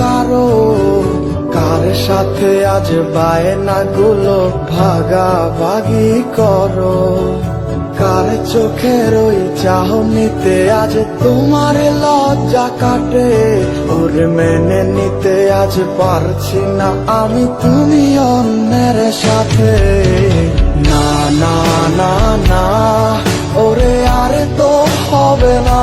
কারও। কার সাথে আজ বায়নাগুলো ভাগাভাগি করো? কার চোখের ওই চাহনিতে আজ তোমার লজ্জা কাটে? ওর মেনে নিতে আজ পারছি না আমি তুমি অন্যের সাথে। না না না না, ওরে, আরে তো হবে না।